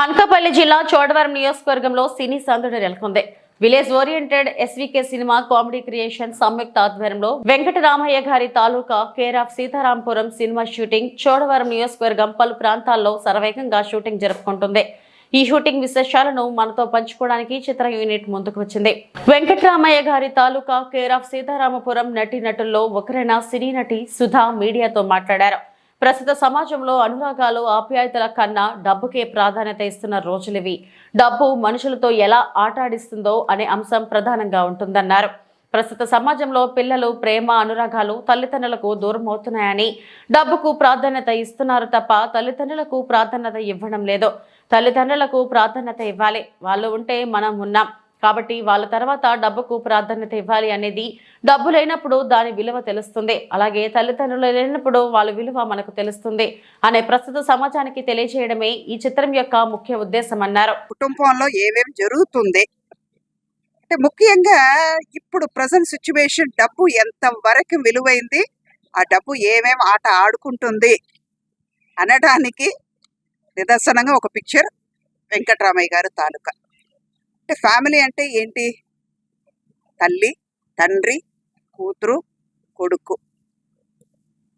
అనకాపల్లి జిల్లా చోడవరం నియోజకవర్గంలో సినీ సందడి నెలకొంది. Village oriented SVK cinema comedy creation సంయుక్త ఆధ్వర్యంలో వెంకటరామయ్య గారి తాలూకా care of Seetharampuram cinema shooting Chodavaram నియోజకవర్గం పలు ప్రాంతాల్లో శరవేగంగా షూటింగ్ జరుపుకుంటుంది. ఈ షూటింగ్ విశేషాలను మనతో పంచుకోవడానికి చిత్ర యూనిట్ ముందుకు వచ్చింది. వెంకటరామయ్య గారి తాలూకా కేర్ ఆఫ్ సీతారామపురం నటి నటుల్లో ఒకరైన సినీ నటి సుధా మీడియాతో మాట్లాడారు. ప్రస్తుత సమాజంలో అనురాగాలు ఆప్యాయతల కన్నా డబ్బుకే ప్రాధాన్యత ఇస్తున్న రోజులివి. డబ్బు మనుషులతో ఎలా ఆటాడిస్తుందో అనే అంశం ప్రధానంగా ఉంటుందన్నారు. ప్రస్తుత సమాజంలో పిల్లలు ప్రేమ అనురాగాలు తల్లిదండ్రులకు దూరం అవుతున్నాయని డబ్బుకు ప్రాధాన్యత ఇస్తున్నారు తప్ప తల్లిదండ్రులకు ప్రాధాన్యత ఇవ్వడం లేదు. తల్లిదండ్రులకు ప్రాధాన్యత ఇవ్వాలి. వాళ్ళు ఉంటే మనం ఉన్నాం. కాబట్టి వాళ్ళ తర్వాత డబ్బుకు ప్రాధాన్యత ఇవ్వాలి అనేది డబ్బు లేనప్పుడు దాని విలువ తెలుస్తుంది. అలాగే తల్లిదండ్రులు లేనప్పుడు వాళ్ళ విలువ మనకు తెలుస్తుంది అనే ప్రస్తుత సమాజానికి తెలియజేయడమే ఈ చిత్రం యొక్క ముఖ్య ఉద్దేశం అన్నారు. కుటుంబంలో ఏమేమి జరుగుతుంది? అంటే ముఖ్యంగా ఇప్పుడు ప్రజెంట్ సిచ్యువేషన్ డబ్బు ఎంత వరకు విలువైంది? ఆ డబ్బు ఏమేమి ఆట ఆడుకుంటుంది? అనడానికి నిదర్శనంగా ఒక పిక్చర్ వెంకటరామయ్య గారు తాలూకా. అంటే ఫ్యామిలీ అంటే ఏంటి? తల్లి తండ్రి కూతురు కొడుకు.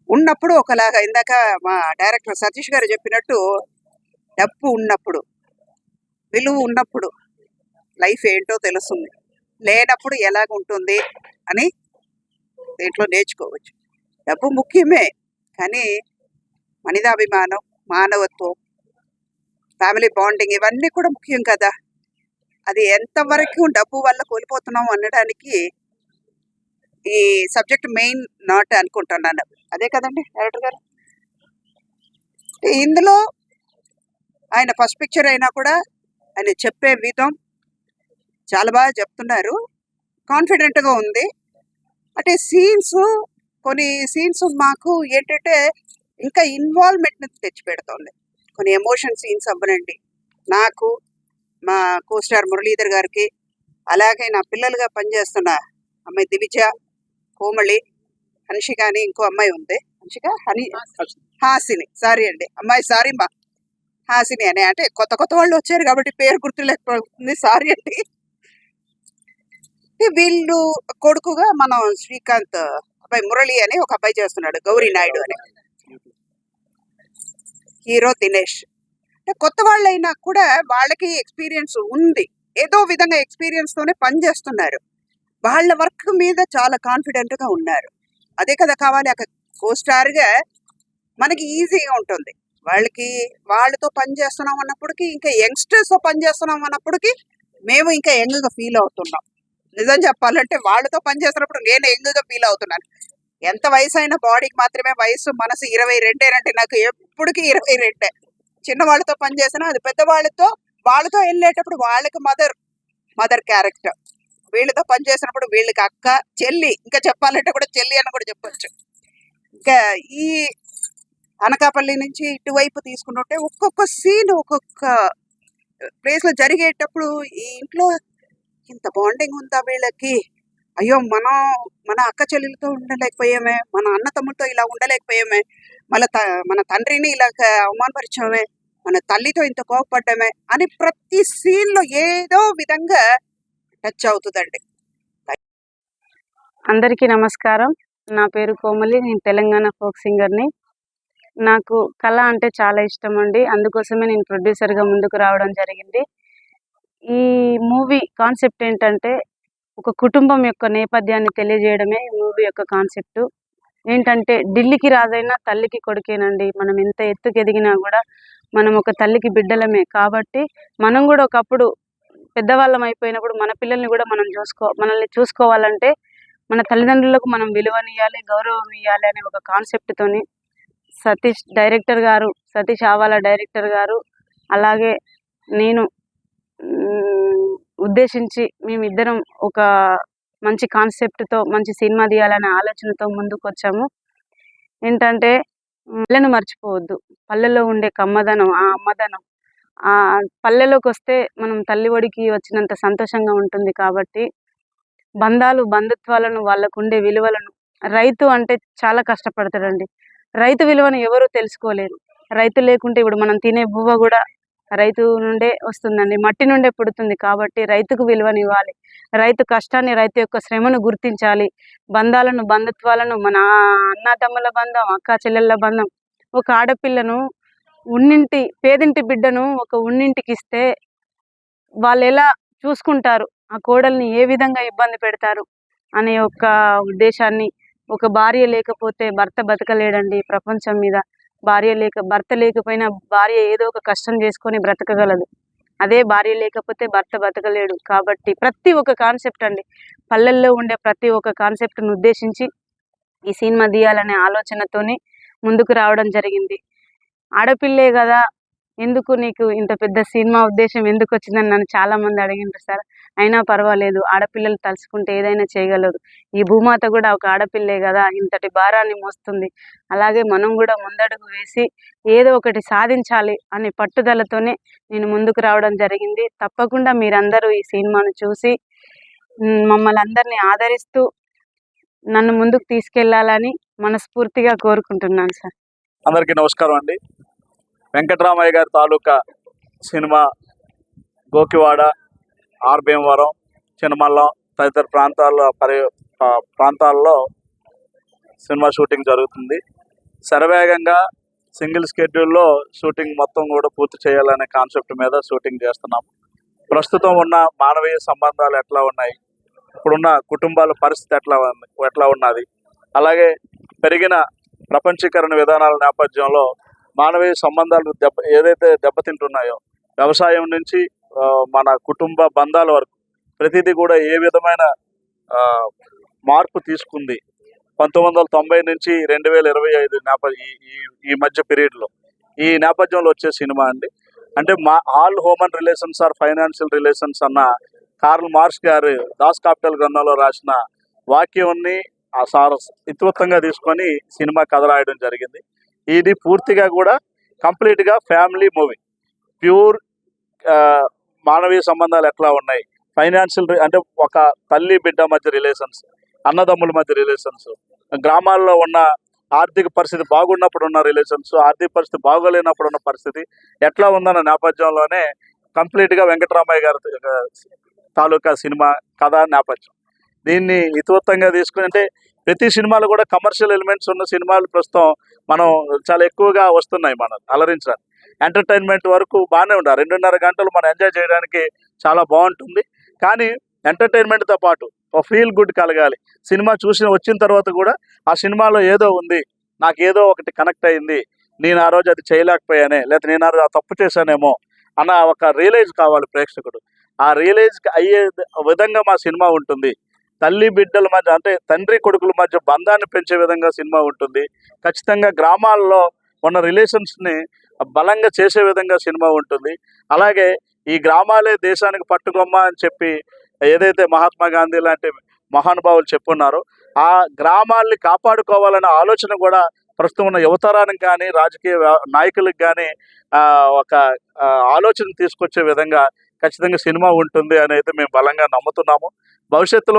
ఉన్నప్పుడు ఒకలాగా ఇందాక మా డైరెక్టర్ సతీష్ గారు చెప్పినట్టు డబ్బు ఉన్నప్పుడు విలువ ఉన్నప్పుడు లైఫ్ ఏంటో తెలుస్తుంది. లేనప్పుడు ఎలాగ ఉంటుంది అని దీంట్లో నేర్చుకోవచ్చు. డబ్బు ముఖ్యమే కానీ మనిదాభిమానం మానవత్వం ఫ్యామిలీ బాండింగ్ ఇవన్నీ కూడా ముఖ్యం కదా. అది ఎంతవరకు డబ్బు వల్ల కోల్పోతున్నాం అనడానికి ఈ సబ్జెక్ట్ మెయిన్ నాట్ అనుకుంటున్నాను. అదే కదండి డైరెక్టర్ గారు? ఇందులో ఆయన ఫస్ట్ పిక్చర్ అయినా కూడా ఆయన చెప్పే విధం చాలా బాగా చెప్తున్నారు. కాన్ఫిడెంట్గా ఉంది. అంటే సీన్స్ కొన్ని సీన్స్ మాకు ఏంటంటే ఇంకా ఇన్వాల్వ్మెంట్ని తెచ్చిపెడుతుంది. కొన్ని ఎమోషన్ సీన్స్ అవ్వనండి. నాకు మా కోస్టార్ మురళీధర్ గారికి అలాగే నా పిల్లలుగా పనిచేస్తున్న అమ్మాయి దివిజ కోమళి హన్షిక అని ఇంకో అమ్మాయి ఉంది. హన్షిక? హని? హాసిని. సారీ అండి. అమ్మాయి సారీ మా హాసిని అని. అంటే కొత్త కొత్త వాళ్ళు వచ్చారు కాబట్టి పేరు గుర్తులేకపోతుంది. సారీ అండి. వీళ్ళు కొడుకుగా మనం శ్రీకాంత్ అబ్బాయి మురళి అని ఒక అబ్బాయి చేస్తున్నాడు. గౌరీ నాయుడు అని. హీరో దినేష్. అంటే కొత్త వాళ్ళైనా కూడా వాళ్ళకి ఎక్స్పీరియన్స్ ఉంది. ఏదో విధంగా ఎక్స్పీరియన్స్ తోనే పనిచేస్తున్నారు వాళ్ళ వర్క్ మీద చాలా కాన్ఫిడెంట్గా ఉన్నారు. అదే కదా కావాలి అక్కడ కోస్టార్గా మనకి ఈజీగా ఉంటుంది. వాళ్ళకి వాళ్ళతో పని చేస్తున్నాం అన్నప్పటికీ ఇంకా యంగ్స్టర్స్తో పని చేస్తున్నాం అన్నప్పటికీ మేము ఇంకా యంగ్ ఫీల్ అవుతున్నాం. నిజం చెప్పాలంటే వాళ్ళతో పని చేస్తున్నప్పుడు నేను యంగ్ ఫీల్ అవుతున్నాను. ఎంత వయసు అయిన బాడీకి మాత్రమే వయసు మనసు ఇరవై రెండేనంటే నాకు ఎప్పటికీ ఇరవై రెండే. చిన్నవాళ్ళతో పనిచేసినా పని అది పెద్దవాళ్ళతో వాళ్ళతో వెళ్ళేటప్పుడు వాళ్ళకి మదర్ మదర్ క్యారెక్టర్. వీళ్ళతో పని చేసినప్పుడు వీళ్ళకి అక్క చెల్లి ఇంకా చెప్పాలంటే కూడా చెల్లి అని కూడా చెప్పొచ్చు. ఇంకా ఈ అనకాపల్లి నుంచి ఇటువైపు తీసుకుంటుంటే ఒక్కొక్క సీన్ ఒక్కొక్క ప్లేస్లో జరిగేటప్పుడు ఈ ఇంట్లో ఇంత బాండింగ్ ఉందా వీళ్ళకి? అయ్యో మనం మన అక్క చెల్లెలతో ఉండలేకపోయామే మన అన్న తమ్ముడితో ఇలా ఉండలేకపోయామే మన త మన తండ్రిని ఇలా అవమానపరిచామే మన తల్లితో ఇంత కోపపడ్డామే అని ప్రతి సీన్లో ఏదో విధంగా టచ్ అవుతుందండి. అందరికీ నమస్కారం. నా పేరు కోమలి నేను తెలంగాణ ఫోక్ సింగర్ని. నాకు కళ అంటే చాలా ఇష్టం అండి. అందుకోసమే నేను ప్రొడ్యూసర్గా ముందుకు రావడం జరిగింది. ఈ మూవీ కాన్సెప్ట్ ఏంటంటే ఒక కుటుంబం యొక్క నేపథ్యాన్ని తెలియజేయడమే ఈ మూవీ యొక్క కాన్సెప్ట్. ఏంటంటే ఢిల్లీకి రాజైనా తల్లికి కొడుకేనండి. మనం ఎంత ఎత్తుకు ఎదిగినా కూడా మనం ఒక తల్లికి బిడ్డలమే. కాబట్టి మనం కూడా ఒకప్పుడు పెద్దవాళ్ళం అయిపోయినప్పుడు మన పిల్లల్ని కూడా మనం చూసుకో మనల్ని చూసుకోవాలంటే మన తల్లిదండ్రులకు మనం విలువనియాలి గౌరవం ఇవ్వాలి అనే ఒక కాన్సెప్ట్తోని సతీష్ డైరెక్టర్ గారు సతీష్ ఆవాల డైరెక్టర్ గారు అలాగే నేను ఉద్దేశించి మేమిద్దరం ఒక మంచి కాన్సెప్ట్తో మంచి సినిమా తీయాలనే ఆలోచనతో ముందుకు వచ్చాము ఏంటంటే పల్లెను మర్చిపోవద్దు. పల్లెలో ఉండే కమ్మదనం ఆ అమ్మదనం. ఆ పల్లెలోకి వస్తే మనం తల్లి ఒడికి వచ్చినంత సంతోషంగా ఉంటుంది కాబట్టి బంధాలు బంధుత్వాలను వాళ్ళకు ఉండే విలువలను రైతు అంటే చాలా కష్టపడతాడండి. రైతు విలువను ఎవరు తెలుసుకోలేరు. రైతు లేకుంటే ఇప్పుడు మనం తినే బువ్వ కూడా రైతు నుండే వస్తుందండి. మట్టి నుండే పుడుతుంది కాబట్టి రైతుకు విలువనివ్వాలి. రైతు కష్టాన్ని రైతు యొక్క శ్రమను గుర్తించాలి. బంధాలను బంధుత్వాలను మన అన్నదమ్ముల బంధం అక్క చెల్లెళ్ళ బంధం. ఒక ఆడపిల్లను ఉన్నింటి పేదింటి బిడ్డను ఒక ఉన్నింటికి ఇస్తే వాళ్ళు ఎలా చూసుకుంటారు? ఆ కోడల్ని ఏ విధంగా ఇబ్బంది పెడతారు? అనే ఒక ఉద్దేశాన్ని ఒక భార్య లేకపోతే భర్త బతకలేడండి ప్రపంచం మీద. భార్య లేక భర్త లేకపోయినా భార్య ఏదో ఒక కష్టం చేసుకొని బ్రతకగలదు. అదే భార్య లేకపోతే భర్త బ్రతకలేడు. కాబట్టి ప్రతి ఒక్క కాన్సెప్ట్ అండి పల్లెల్లో ఉండే ప్రతి ఒక్క కాన్సెప్ట్ను ఉద్దేశించి ఈ సినిమా తీయాలనే ఆలోచనతోని ముందుకు రావడం జరిగింది. ఆడపిల్లే కదా ఎందుకు నీకు ఇంత పెద్ద సినిమా ఉద్దేశం ఎందుకు వచ్చిందని నన్ను చాలా మంది అడిగిండ్రు సార్. అయినా పర్వాలేదు ఆడపిల్లలు తలుచుకుంటే ఏదైనా చేయగలరు. ఈ భూమాత కూడా ఒక ఆడపిల్లే కదా ఇంతటి భారాన్ని మోస్తుంది. అలాగే మనం కూడా ముందడుగు వేసి ఏదో ఒకటి సాధించాలి అనే పట్టుదలతోనే నేను ముందుకు రావడం జరిగింది. తప్పకుండా మీరందరూ ఈ సినిమాను చూసి మమ్మల్ని అందరినీ ఆదరిస్తూ నన్ను ముందుకు తీసుకెళ్ళాలని మనస్ఫూర్తిగా కోరుకుంటున్నాను సార్. అందరికీ నమస్కారం అండి. వెంకటరామయ్య గారి తాలూకా సినిమా గోకివాడ ఆర్భీమవరం చినమల్లం తదితర ప్రాంతాల పరి ప్రాంతాల్లో సినిమా షూటింగ్ జరుగుతుంది. శరవేగంగా సింగిల్ స్కెడ్యూల్లో షూటింగ్ మొత్తం కూడా పూర్తి చేయాలనే కాన్సెప్ట్ మీద షూటింగ్ చేస్తున్నాం. ప్రస్తుతం ఉన్న మానవీయ సంబంధాలు ఎట్లా ఉన్నాయి? ఇప్పుడున్న కుటుంబాల పరిస్థితి ఎట్లా ఎట్లా ఉన్నది? అలాగే పెరిగిన ప్రపంచీకరణ విధానాల నేపథ్యంలో మానవీయ సంబంధాలు దెబ్బ ఏదైతే దెబ్బతింటున్నాయో వ్యవసాయం నుంచి మన కుటుంబ బంధాల వరకు ప్రతిదీ కూడా ఏ విధమైన మార్పు తీసుకుంది. పంతొమ్మిది వందల తొంభై నుంచి రెండు వేల ఇరవై ఐదు ఈ ఈ- ఈ మధ్య పీరియడ్లో. ఈ నేపథ్యంలో వచ్చే సినిమా అండి. అంటే మా all human relations are financial relations అన్న Karl Marx garu Das Kapital గ్రంథంలో రాసిన వాక్యాన్ని ఆ సార్ ఇతివృత్తంగా తీసుకొని సినిమా కథ రాయడం జరిగింది. ఇది పూర్తిగా కూడా కంప్లీట్గా ఫ్యామిలీ మూవీ ప్యూర్ మానవీయ సంబంధాలు ఎట్లా ఉన్నాయి? ఫైనాన్షియల్ అంటే ఒక తల్లి బిడ్డ మధ్య రిలేషన్స్ అన్నదమ్ముల మధ్య రిలేషన్స్ గ్రామాల్లో ఉన్న ఆర్థిక పరిస్థితి బాగున్నప్పుడు ఉన్న రిలేషన్స్ ఆర్థిక పరిస్థితి బాగోలేనప్పుడు ఉన్న పరిస్థితి ఎట్లా ఉందన్న నేపథ్యంలోనే కంప్లీట్గా వెంకటరామయ్య గారి తాలూకా సినిమా కథ నేపథ్యం. దీన్ని ఇతివృత్తంగా తీసుకుని అంటే ప్రతి సినిమాలు కూడా కమర్షియల్ ఎలిమెంట్స్ ఉన్న సినిమాలు ప్రస్తుతం మనం చాలా ఎక్కువగా వస్తున్నాయి మనం అలరించడానికి. ఎంటర్టైన్మెంట్ వరకు బాగానే ఉండాలి రెండున్నర గంటలు మనం ఎంజాయ్ చేయడానికి చాలా బాగుంటుంది. కానీ ఎంటర్టైన్మెంట్తో పాటు ఒక ఫీల్ గుడ్ కలగాలి. సినిమా చూసి వచ్చిన తర్వాత కూడా ఆ సినిమాలో ఏదో ఉంది. నాకు ఏదో ఒకటి కనెక్ట్ అయింది. నేను ఆ రోజు అది చేయలేకపోయానే లేకపోతే నేను ఆ రోజు ఆ తప్పు చేశానేమో అన్న ఒక రియలైజ్ కావాలి ప్రేక్షకుడు. ఆ రియలైజ్ అయ్యే విధంగా మా సినిమా ఉంటుంది. తల్లి బిడ్డల మధ్య అంటే తండ్రి కొడుకుల మధ్య బంధాన్ని పెంచే విధంగా సినిమా ఉంటుంది. ఖచ్చితంగా గ్రామాల్లో ఉన్న రిలేషన్స్ని బలంగా చేసే విధంగా సినిమా ఉంటుంది. అలాగే ఈ గ్రామాలే దేశానికి పట్టుకొమ్మ అని చెప్పి ఏదైతే మహాత్మా గాంధీ లాంటి మహానుభావులు చెప్పున్నారో ఆ గ్రామాల్ని కాపాడుకోవాలనే ఆలోచన కూడా ప్రస్తుతం ఉన్న యువతరానికి కానీ రాజకీయ నాయకులకు కానీ ఒక ఆలోచన తీసుకొచ్చే విధంగా ఖచ్చితంగా సినిమా ఉంటుంది అని అయితే మేము బలంగా నమ్ముతున్నాము. భవిష్యత్తులో